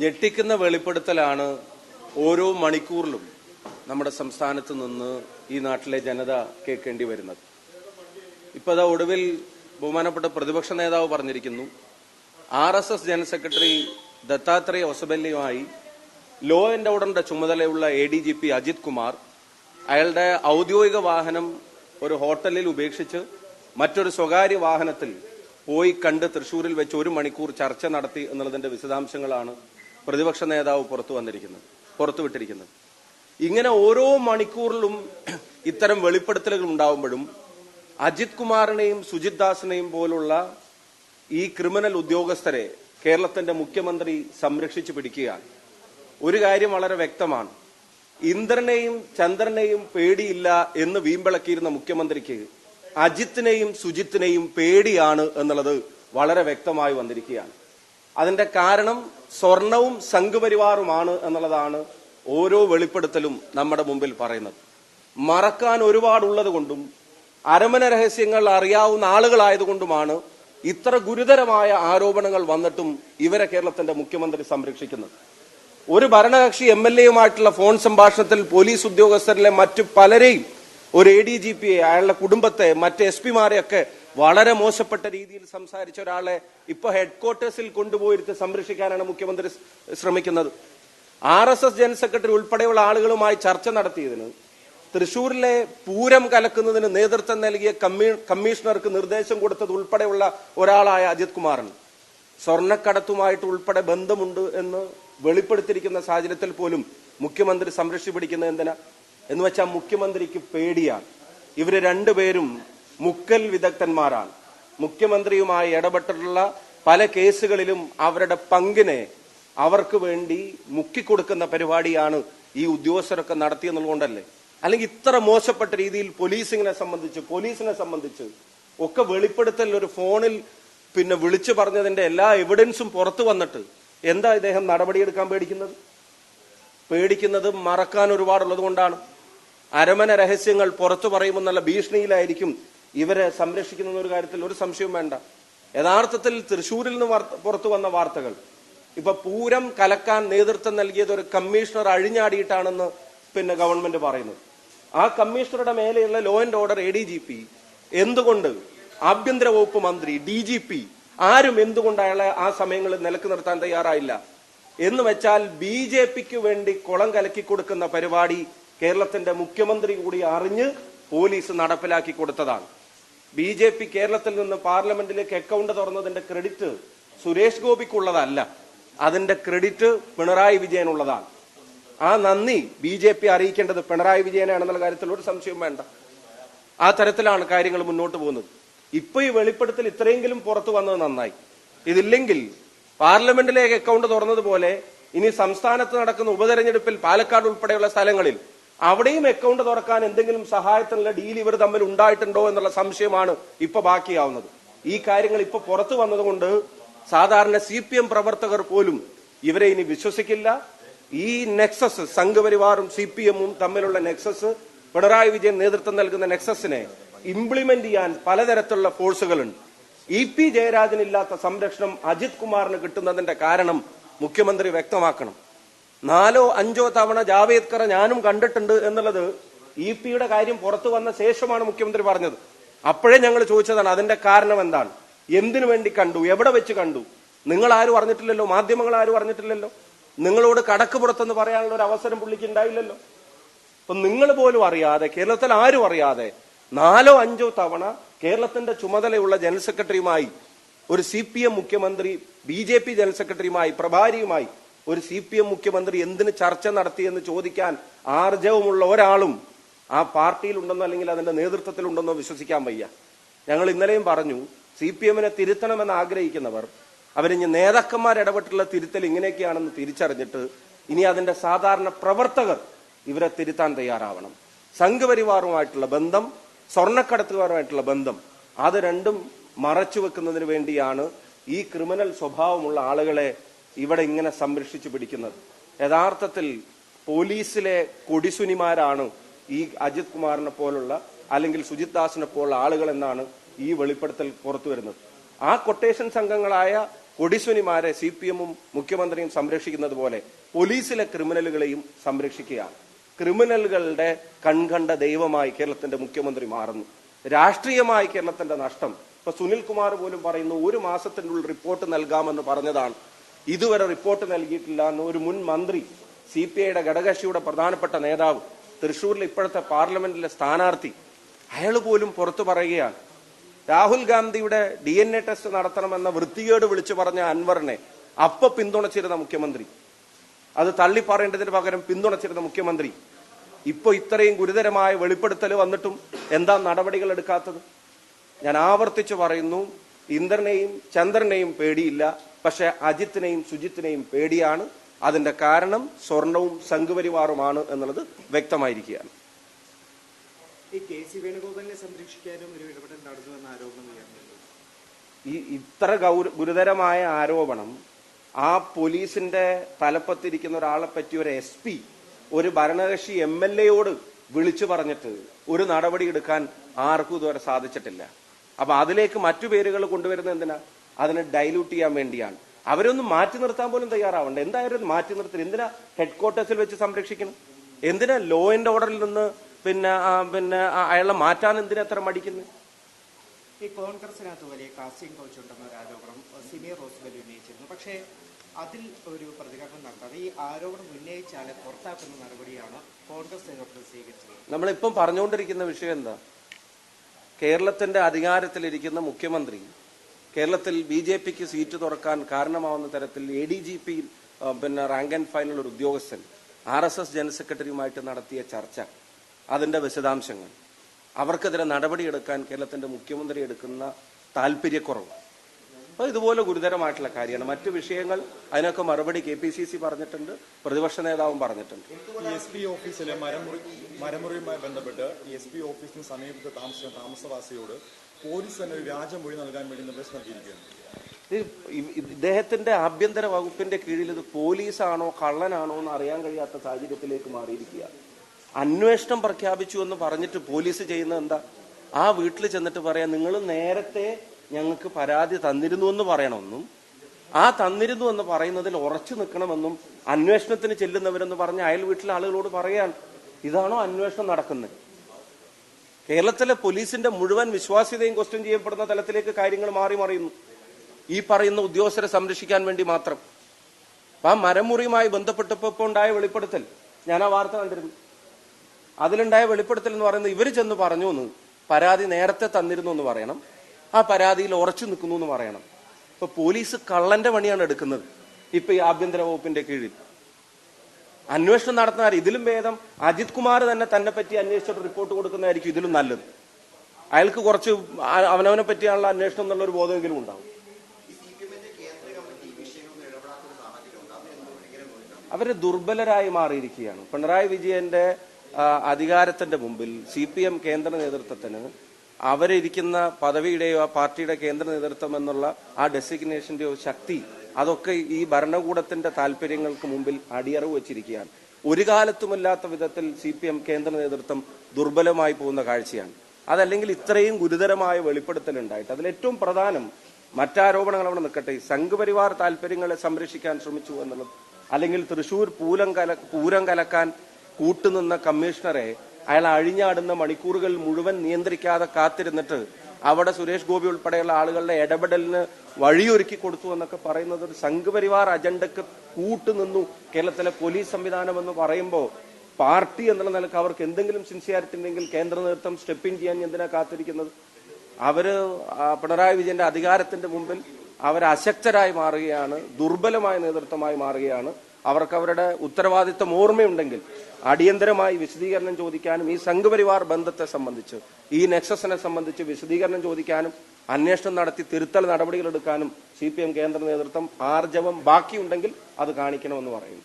ഞെട്ടിക്കുന്ന വെളിപ്പെടുത്തലാണ് ഓരോ മണിക്കൂറിലും നമ്മുടെ സംസ്ഥാനത്ത് നിന്ന് ഈ നാട്ടിലെ ജനത കേൾക്കേണ്ടി വരുന്നത്. ഇപ്പൊ അതാ ഒടുവിൽ ബഹുമാനപ്പെട്ട പ്രതിപക്ഷ നേതാവ് പറഞ്ഞിരിക്കുന്നു R S S general secretary Dattatreya ഒസബല്യയുമായി law and ഓർഡറിന്റെ ചുമതലയുള്ള A D G P Ajith Kumar അയാളുടെ ഔദ്യോഗിക വാഹനം ഒരു ഹോട്ടലിൽ ഉപേക്ഷിച്ച് മറ്റൊരു സ്വകാര്യ വാഹനത്തിൽ പോയി കണ്ട് തൃശൂരിൽ വെച്ച് ഒരു മണിക്കൂർ ചർച്ച നടത്തി എന്നുള്ളതിന്റെ വിശദാംശങ്ങളാണ് പ്രതിപക്ഷ നേതാവ് പുറത്തു വന്നിരിക്കുന്നത് പുറത്തുവിട്ടിരിക്കുന്നത് ഇങ്ങനെ ഓരോ മണിക്കൂറിലും ഇത്തരം വെളിപ്പെടുത്തലുകൾ ഉണ്ടാവുമ്പോഴും അജിത് കുമാറിനെയും സുജിത് ദാസിനെയും പോലുള്ള ഈ ക്രിമിനൽ ഉദ്യോഗസ്ഥരെ കേരളത്തിന്റെ മുഖ്യമന്ത്രി സംരക്ഷിച്ചു പിടിക്കുക ഒരു കാര്യം വളരെ വ്യക്തമാണ്. ഇന്ദ്രനെയും ചന്ദ്രനെയും പേടിയില്ല എന്ന് വീമ്പിളക്കിയിരുന്ന മുഖ്യമന്ത്രിക്ക് അജിത്തിനെയും സുജിത്തിനെയും പേടിയാണ് എന്നുള്ളത് വളരെ വ്യക്തമായി വന്നിരിക്കുകയാണ്. അതിന്റെ കാരണം സ്വർണവും സംഘപരിവാറുമാണ് എന്നുള്ളതാണ് ഓരോ വെളിപ്പെടുത്തലും നമ്മുടെ മുമ്പിൽ പറയുന്നത്. മറക്കാൻ ഒരുപാടുള്ളത് കൊണ്ടും അരമന രഹസ്യങ്ങൾ അറിയാവുന്ന ആളുകളായതുകൊണ്ടുമാണ് ഇത്ര ഗുരുതരമായ ആരോപണങ്ങൾ വന്നിട്ടും ഇവരെ കേരളത്തിന്റെ മുഖ്യമന്ത്രി സംരക്ഷിക്കുന്നത്. ഒരു ഭരണകക്ഷി എം എൽ എയുമായിട്ടുള്ള ഫോൺ സംഭാഷണത്തിൽ പോലീസ് ഉദ്യോഗസ്ഥരിലെ മറ്റു പലരെയും ഒരു എ ഡി ജി പിയെ അയാളുടെ കുടുംബത്തെ മറ്റ് എസ് പിമാരെയൊക്കെ വളരെ മോശപ്പെട്ട രീതിയിൽ സംസാരിച്ച ഒരാളെ ഇപ്പൊ ഹെഡ്ക്വാർട്ടേഴ്സിൽ കൊണ്ടുപോയിരുത്തി സംരക്ഷിക്കാനാണ് മുഖ്യമന്ത്രി ശ്രമിക്കുന്നത്. R S S general secretary ഉൾപ്പെടെയുള്ള ആളുകളുമായി ചർച്ച നടത്തിയതിന് തൃശൂരിലെ പൂരം കലക്കുന്നതിന് നേതൃത്വം നൽകിയ കമ്മീ- കമ്മീഷണർക്ക് നിർദ്ദേശം കൊടുത്തത് ഉൾപ്പെടെയുള്ള ഒരാളായ അജിത് കുമാറാണ്. സ്വർണക്കടത്തുമായിട്ട് ഉൾപ്പെടെ ബന്ധമുണ്ട് എന്ന് വെളിപ്പെടുത്തിയിരിക്കുന്ന സാഹചര്യത്തിൽ പോലും മുഖ്യമന്ത്രി സംരക്ഷിച്ചു പിടിക്കുന്നത് എന്തിനാ? എന്ന് വെച്ചാൽ മുഖ്യമന്ത്രിക്ക് പേടിയാണ്. ഇവർ രണ്ടുപേരും മുക്കൽ വിദഗ്ധന്മാരാണ്. മുഖ്യമന്ത്രിയുമായി ഇടപെട്ടിട്ടുള്ള പല കേസുകളിലും അവരുടെ പങ്കിനെ അവർക്ക് വേണ്ടി മുക്കിക്കൊടുക്കുന്ന പരിപാടിയാണ് ഈ ഉദ്യോഗസ്ഥരൊക്കെ നടത്തിയെന്നുള്ളതുകൊണ്ടല്ലേ അല്ലെങ്കിൽ ഇത്ര മോശപ്പെട്ട രീതിയിൽ പോലീസിങ്ങിനെ സംബന്ധിച്ച് പോലീസിനെ സംബന്ധിച്ച് ഒക്കെ വെളിപ്പെടുത്തൽ ഒരു ഫോണിൽ പിന്നെ വിളിച്ചു പറഞ്ഞതിന്റെ എല്ലാ എവിഡൻസും പുറത്തു വന്നിട്ട് എന്താ ഇദ്ദേഹം നടപടിയെടുക്കാൻ പേടിക്കുന്നത്? പേടിക്കുന്നത് മറക്കാൻ ഒരുപാടുള്ളത് കൊണ്ടാണ് അരമന രഹസ്യങ്ങൾ പുറത്തു പറയുമെന്നുള്ള ഭീഷണിയിലായിരിക്കും ഇവരെ സംരക്ഷിക്കുന്ന ഒരു കാര്യത്തിൽ ഒരു സംശയവും വേണ്ട. യഥാർത്ഥത്തിൽ തൃശൂരിൽ നിന്ന് പുറത്തു വന്ന വാർത്തകൾ. ഇപ്പൊ പൂരം കലക്കാൻ നേതൃത്വം നൽകിയത് ഒരു കമ്മീഷണർ അഴിഞ്ഞാടിയിട്ടാണെന്ന് പിന്നെ ഗവൺമെന്റ് പറയുന്നത്. ആ കമ്മീഷണറുടെ മേലെയുള്ള law and order A D G P എന്തുകൊണ്ട് ആഭ്യന്തര വകുപ്പ് മന്ത്രി ഡി ജി പി ആരും എന്തുകൊണ്ട് അയാളെ ആ സമയങ്ങളിൽ നിലയ്ക്ക് നിർത്താൻ തയ്യാറായില്ല? എന്ന് വെച്ചാൽ ബി ജെ പിക്ക് വേണ്ടി കുളം കലക്കി കൊടുക്കുന്ന പരിപാടി കേരളത്തിന്റെ മുഖ്യമന്ത്രി കൂടി അറിഞ്ഞ് പോലീസ് നടപ്പിലാക്കി കൊടുത്തതാണ്. ബി ജെ പി കേരളത്തിൽ നിന്ന് പാർലമെന്റിലേക്ക് അക്കൗണ്ട് തുറന്നതിന്റെ ക്രെഡിറ്റ് സുരേഷ് ഗോപിക്കുള്ളതല്ല. അതിന്റെ ക്രെഡിറ്റ് പിണറായി വിജയനുള്ളതാണ്. ആ നന്ദി ബി ജെ പി അറിയിക്കേണ്ടത് പിണറായി വിജയനാണെന്നുള്ള കാര്യത്തിൽ ഒരു സംശയവും വേണ്ട. ആ തരത്തിലാണ് കാര്യങ്ങൾ മുന്നോട്ട് പോകുന്നത്. ഇപ്പൊ ഈ വെളിപ്പെടുത്തൽ ഇത്രയെങ്കിലും പുറത്തു വന്നത് നന്നായി. ഇതില്ലെങ്കിൽ പാർലമെന്റിലേക്ക് അക്കൗണ്ട് തുറന്നതുപോലെ ഇനി സംസ്ഥാനത്ത് നടക്കുന്ന ഉപതെരഞ്ഞെടുപ്പിൽ പാലക്കാട് ഉൾപ്പെടെയുള്ള സ്ഥലങ്ങളിൽ അവിടെയും അക്കൗണ്ട് തുറക്കാൻ എന്തെങ്കിലും സഹായത്തിനുള്ള ഡീൽ ഇവർ തമ്മിൽ ഉണ്ടായിട്ടുണ്ടോ എന്നുള്ള സംശയമാണ് ഇപ്പൊ ബാക്കിയാവുന്നത്. ഈ കാര്യങ്ങൾ ഇപ്പൊ പുറത്തു വന്നതുകൊണ്ട് സാധാരണ സി പി എം പ്രവർത്തകർ പോലും ഇവരെ ഇനി വിശ്വസിക്കില്ല. ഈ നെക്സസ് സംഘപരിവാറും സി പി എമ്മും തമ്മിലുള്ള നെക്സസ് പിണറായി വിജയൻ നേതൃത്വം നൽകുന്ന നെക്സസിനെ ഇംപ്ലിമെന്റ് ചെയ്യാൻ പലതരത്തിലുള്ള ഫോഴ്സുകളുണ്ട് ഇ പി ജയരാജനില്ലാത്ത സംരക്ഷണം അജിത് കുമാറിന് കിട്ടുന്നതിന്റെ കാരണം മുഖ്യമന്ത്രി വ്യക്തമാക്കണം. നാലോ അഞ്ചോ തവണ ജാവേദ്കറെ ഞാനും കണ്ടിട്ടുണ്ട് എന്നുള്ളത് ഇ പിയുടെ കാര്യം പുറത്തു വന്ന ശേഷമാണ് മുഖ്യമന്ത്രി പറഞ്ഞത്. അപ്പോഴേ ഞങ്ങൾ ചോദിച്ചതാണ് അതിന്റെ കാരണം എന്താണ്? എന്തിനു വേണ്ടി കണ്ടു? എവിടെ വെച്ച് കണ്ടു? നിങ്ങൾ ആരും അറിഞ്ഞിട്ടില്ലല്ലോ? മാധ്യമങ്ങൾ ആരും അറിഞ്ഞിട്ടില്ലല്ലോ? നിങ്ങളോട് കടക്ക് പുറത്തെന്ന് പറയാനുള്ള ഒരു അവസരം പുള്ളിക്ക് ഉണ്ടായില്ലല്ലോ? അപ്പൊ നിങ്ങൾ പോലും അറിയാതെ കേരളത്തിൽ ആരും അറിയാതെ നാലോ അഞ്ചോ തവണ കേരളത്തിന്റെ ചുമതലയുള്ള ജനറൽ സെക്രട്ടറിയുമായി ഒരു സി പി എം മുഖ്യമന്ത്രി ബി ജെ പി ജനറൽ സെക്രട്ടറിയുമായി പ്രഭാരിയുമായി ഒരു സി പി എം മുഖ്യമന്ത്രി എന്തിന് ചർച്ച നടത്തിയെന്ന് ചോദിക്കാൻ ആർജവമുള്ള ഒരാളും ആ പാർട്ടിയിലുണ്ടെന്നോ അല്ലെങ്കിൽ അതിന്റെ നേതൃത്വത്തിലുണ്ടെന്നോ വിശ്വസിക്കാൻ വയ്യ. ഞങ്ങൾ ഇന്നലെയും പറഞ്ഞു സി പി എമ്മിനെ തിരുത്തണമെന്ന് ആഗ്രഹിക്കുന്നവർ അവരിഞ്ഞ് നേതാക്കന്മാർ ഇടപെട്ടുള്ള തിരുത്തൽ ഇങ്ങനെയൊക്കെയാണെന്ന് തിരിച്ചറിഞ്ഞിട്ട് ഇനി അതിന്റെ സാധാരണ പ്രവർത്തകർ ഇവരെ തിരുത്താൻ തയ്യാറാവണം. സംഘപരിവാറുമായിട്ടുള്ള ബന്ധം സ്വർണക്കടത്തുകാരുമായിട്ടുള്ള ബന്ധം അത് രണ്ടും മറച്ചു വെക്കുന്നതിന് വേണ്ടിയാണ് ഈ ക്രിമിനൽ സ്വഭാവമുള്ള ആളുകളെ ഇവിടെ ഇങ്ങനെ സംരക്ഷിച്ചു പിടിക്കുന്നത്. യഥാർത്ഥത്തിൽ പോലീസിലെ കൊടിസുനിമാരാണ് ഈ അജിത് കുമാറിനെ പോലുള്ള അല്ലെങ്കിൽ സുജിത് ദാസിനെ പോലുള്ള ആളുകൾ എന്നാണ് ഈ വെളിപ്പെടുത്തൽ പുറത്തു വരുന്നത്. ആ കൊട്ടേഷൻ സംഘങ്ങളായ കൊടിസുനിമാരെ സി പി എമ്മും മുഖ്യമന്ത്രിയും സംരക്ഷിക്കുന്നത് പോലെ പോലീസിലെ ക്രിമിനലുകളെയും സംരക്ഷിക്കുകയാണ്. ക്രിമിനലുകളുടെ കൺകണ്ട ദൈവമായി കേരളത്തിന്റെ മുഖ്യമന്ത്രി മാറുന്നു. രാഷ്ട്രീയമായി കേരളത്തിന്റെ നഷ്ടം. ഇപ്പൊ സുനിൽ കുമാർ പോലും പറയുന്നു ഒരു മാസത്തിനുള്ളിൽ റിപ്പോർട്ട് നൽകാമെന്ന് പറഞ്ഞതാണ് ഇതുവരെ റിപ്പോർട്ട് നൽകിയിട്ടില്ല എന്ന് ഒരു മുൻ മന്ത്രി സി പി ഐയുടെ ഘടകകക്ഷിയുടെ പ്രധാനപ്പെട്ട നേതാവ് തൃശൂരിലെ ഇപ്പോഴത്തെ പാർലമെന്റിലെ സ്ഥാനാർത്ഥി അയാൾ പോലും പുറത്തു പറയുകയാണ്. രാഹുൽ ഗാന്ധിയുടെ ഡി എൻ എ ടെസ്റ്റ് നടത്തണമെന്ന വൃത്തികേട് വിളിച്ചു പറഞ്ഞ അൻവറിനെ അപ്പൊ പിന്തുണച്ചിരുന്ന മുഖ്യമന്ത്രി. അത് തള്ളിപ്പറയേണ്ടതിന് പകരം പിന്തുണച്ചിരുന്ന മുഖ്യമന്ത്രി. ഇപ്പോൾ ഇത്രയും ഗുരുതരമായ വെളിപ്പെടുത്തൽ വന്നിട്ടും എന്താ നടപടികൾ എടുക്കാത്തത്? ഞാൻ ആവർത്തിച്ചു പറയുന്നു ഇന്ദ്രനെയും ചന്ദ്രനെയും പേടിയില്ല. പക്ഷെ അജിത്തിനെയും സുജിത്തിനെയും പേടിയാണ്. അതിന്റെ കാരണം സ്വർണവും സംഘപരിവാറുമാണ് എന്നുള്ളത് വ്യക്തമായിരിക്കുകയാണ്. ഈ കെ സി വേണുഗോപാലിനെ സംരക്ഷിക്കാനും ഒരു ഇടപെടൽ ആരോപണം ഈ ഇത്ര ഗൗര ഗുരുതരമായ ആരോപണം ആ പോലീസിന്റെ തലപ്പത്തിരിക്കുന്ന ഒരാളെ പറ്റി ഒരു എസ് പി ഒരു ഭരണകക്ഷി എം എൽ എയോട് വിളിച്ചു പറഞ്ഞിട്ട് ഒരു നടപടി എടുക്കാൻ ആർക്കും ഇതുവരെ സാധിച്ചിട്ടില്ല. അപ്പൊ അതിലേക്ക് മറ്റു പേരുകൾ കൊണ്ടുവരുന്നത് എന്തിനാ? അതിനെ ഡൈലൂട്ട് ചെയ്യാൻ വേണ്ടിയാണ്. അവരൊന്നും മാറ്റി നിർത്താൻ പോലും തയ്യാറാവണ്ട. എന്തായാലും മാറ്റി നിർത്തി എന്തിനാ ഹെഡ് ക്വാർട്ടേഴ്സിൽ വെച്ച് സംരക്ഷിക്കണം? എന്തിനാ ലോ ആൻഡ് ഓർഡറിൽ നിന്ന് പിന്നെ പിന്നെ അയാളെ മാറ്റാൻ എന്തിനാ എത്ര മടിക്കുന്നത് ഈ കോൺഗ്രസിനകത്ത് വലിയ കാസ്റ്റിംഗ് കോച്ച് ഉണ്ടെന്ന ഒരു ആരോപണം സിമി റോസ്ബൽ ഉന്നയിച്ചിരുന്നു. പക്ഷേ അതിൽ ഒരു പ്രതികരണം നടത്താതെ ഈ ആരോപണം ഉന്നയിച്ചാൽ പുറത്താക്കുന്ന നടപടിയാണ് കോൺഗ്രസ് നേതൃത്വം സ്വീകരിച്ചത്. നമ്മളിപ്പം പറഞ്ഞുകൊണ്ടിരിക്കുന്ന വിഷയം എന്താ? കേരളത്തിന്റെ അധികാരത്തിലിരിക്കുന്ന മുഖ്യമന്ത്രി കേരളത്തിൽ ബി ജെ പിക്ക് സീറ്റ് തുറക്കാൻ കാരണമാവുന്ന തരത്തിൽ എ ഡി ജി പി പിന്നെ റാങ്ക് ആൻഡ് ഫൈനൽ ഒരു ഉദ്യോഗസ്ഥൻ ആർ എസ് എസ് ജനറൽ സെക്രട്ടറിയുമായിട്ട് നടത്തിയ ചർച്ച അതിന്റെ വിശദാംശങ്ങൾ. അവർക്കെതിരെ നടപടിയെടുക്കാൻ കേരളത്തിന്റെ മുഖ്യമന്ത്രി എടുക്കുന്ന താല്പര്യക്കുറവ് അപ്പൊ ഇതുപോലെ ഗുരുതരമായിട്ടുള്ള കാര്യമാണ്. മറ്റു വിഷയങ്ങൾ അതിനൊക്കെ മറുപടി കെ പി സി സി പറഞ്ഞിട്ടുണ്ട് പ്രതിപക്ഷ നേതാവും പറഞ്ഞിട്ടുണ്ട്. എസ് പി ഓഫീസിലെ മരമുറി മരമുറിയുമായി ബന്ധപ്പെട്ട് എസ് പി ഓഫീസിന് സമീപത്ത് താമസിക്കുന്ന താമസവാസിയോട് പോലീസ് തന്നെ ഒരു വ്യാജമൊഴി നൽകാൻ വേണ്ടി നിർദ്ദേശം നൽകിയിരിക്കുകയാണ്. ഇദ്ദേഹത്തിന്റെ ആഭ്യന്തര വകുപ്പിന്റെ കീഴിൽ ഇത് പോലീസാണോ കള്ളനാണോ എന്ന് അറിയാൻ കഴിയാത്ത സാഹചര്യത്തിലേക്ക് മാറിയിരിക്കുക അന്വേഷണം പ്രഖ്യാപിച്ചു എന്ന് പറഞ്ഞിട്ട് പോലീസ് ചെയ്യുന്നത് എന്താ? ആ വീട്ടിൽ ചെന്നിട്ട് പറയാം നിങ്ങൾ നേരത്തെ ഞങ്ങൾക്ക് പരാതി തന്നിരുന്നു എന്ന് പറയണമെന്നും ആ തന്നിരുന്നു എന്ന് പറയുന്നതിൽ ഉറച്ചു നിൽക്കണമെന്നും അന്വേഷണത്തിന് ചെല്ലുന്നവരെന്ന് പറഞ്ഞ് അയൽ വീട്ടിലെ ആളുകളോട് പറയാൻ ഇതാണോ അന്വേഷണം നടക്കുന്നത്? കേരളത്തിലെ പോലീസിന്റെ മുഴുവൻ വിശ്വാസ്യതയും ക്വസ്റ്റ്യൻ ചെയ്യപ്പെടുന്ന തലത്തിലേക്ക് കാര്യങ്ങൾ മാറി മറിയുന്നു. ഈ പറയുന്ന ഉദ്യോഗസ്ഥരെ സംരക്ഷിക്കാൻ വേണ്ടി മാത്രം. ആ മരമുറിയുമായി ബന്ധപ്പെട്ടപ്പോ ഇപ്പൊ ഉണ്ടായ വെളിപ്പെടുത്തൽ ഞാൻ ആ വാർത്ത കണ്ടിരുന്നു. അതിലുണ്ടായ വെളിപ്പെടുത്തൽ എന്ന് പറയുന്നത് ഇവർ ചെന്ന് പറഞ്ഞു എന്ന് പരാതി നേരത്തെ തന്നിരുന്നു എന്ന് പറയണം. ആ പരാതിയിൽ ഉറച്ചു നിൽക്കുന്നു എന്ന് പറയണം. ഇപ്പൊ പോലീസ് കള്ളന്റെ പണിയാണ് എടുക്കുന്നത്. ഇപ്പൊ ഈ ആഭ്യന്തര വകുപ്പിന്റെ കീഴിൽ. അന്വേഷണം നടത്തുന്ന ഇതിലും ഭേദം. അജിത് കുമാർ തന്നെ തന്നെ പറ്റി അന്വേഷിച്ചിട്ട് റിപ്പോർട്ട് കൊടുക്കുന്നതായിരിക്കും ഇതിലും നല്ലത്. അയാൾക്ക് കുറച്ച് അവനവനെ പറ്റിയാണുള്ള അന്വേഷണം എന്നുള്ള ഒരു ബോധമെങ്കിലും ഉണ്ടാവും. അവർ ദുർബലരായി മാറിയിരിക്കുകയാണ്. പിണറായി വിജയന്റെ അധികാരത്തിന്റെ മുമ്പിൽ സി പി എം കേന്ദ്ര നേതൃത്വത്തിന് അവരിയ്ക്കുന്ന പദവിയുടെയോ ആ പാർട്ടിയുടെ കേന്ദ്ര നേതൃത്വം എന്നുള്ള ആ ഡെസിഗ്നേഷന്റെയോ ശക്തി അതൊക്കെ ഈ ഭരണകൂടത്തിന്റെ താല്പര്യങ്ങൾക്ക് മുമ്പിൽ അടിയറവ് വെച്ചിരിക്കുകയാണ്. ഒരു കാലത്തുമില്ലാത്ത വിധത്തിൽ സി പി എം കേന്ദ്ര നേതൃത്വം ദുർബലമായി പോകുന്ന കാഴ്ചയാണ്. അതല്ലെങ്കിൽ ഇത്രയും ഗുരുതരമായ വെളിപ്പെടുത്തൽ ഉണ്ടായിട്ട് അതിലേറ്റവും പ്രധാനം മറ്റാരോപണങ്ങൾ അവിടെ നിൽക്കട്ടെ. സംഘപരിവാർ താല്പര്യങ്ങളെ സംരക്ഷിക്കാൻ ശ്രമിച്ചു എന്നുള്ളത്. അല്ലെങ്കിൽ തൃശൂർ പൂരം കല പൂരം കലക്കാൻ കൂട്ടുനിന്ന കമ്മീഷണറെ അയാൾ അഴിഞ്ഞാടുന്ന മണിക്കൂറുകൾ മുഴുവൻ നിയന്ത്രിക്കാതെ കാത്തിരുന്നിട്ട് അവിടെ സുരേഷ് ഗോപി ഉൾപ്പെടെയുള്ള ആളുകളുടെ ഇടപെടലിന് വഴിയൊരുക്കി കൊടുത്തു എന്നൊക്കെ പറയുന്നത് ഒരു സംഘപരിവാർ അജണ്ടക്ക് കൂട്ടുനിന്നു കേരളത്തിലെ പോലീസ് സംവിധാനം എന്ന് പറയുമ്പോൾ പാർട്ടി എന്നുള്ള നിലയ്ക്ക് അവർക്ക് എന്തെങ്കിലും സിൻസിയാരിറ്റി ഉണ്ടെങ്കിൽ കേന്ദ്ര നേതൃത്വം സ്റ്റെപ്പ് ഇൻ ചെയ്യാൻ എന്തിനാ കാത്തിരിക്കുന്നത്? അവർ പിണറായി വിജയന്റെ അധികാരത്തിന്റെ മുമ്പിൽ അവർ അശക്തരായി മാറുകയാണ് ദുർബലമായ നേതൃത്വമായി മാറുകയാണ്. അവർക്ക് അവരുടെ ഉത്തരവാദിത്തം ഓർമ്മയുണ്ടെങ്കിൽ അടിയന്തരമായി വിശദീകരണം ചോദിക്കാനും ഈ സംഘപരിവാർ ബന്ധത്തെ സംബന്ധിച്ച് ഈ നെക്സസിനെ സംബന്ധിച്ച് വിശദീകരണം ചോദിക്കാനും അന്വേഷണം നടത്തി തിരുത്തൽ നടപടികൾ എടുക്കാനും സി പി എം കേന്ദ്ര നേതൃത്വം ആർജവം ബാക്കിയുണ്ടെങ്കിൽ അത് കാണിക്കണമെന്ന് പറയുന്നു.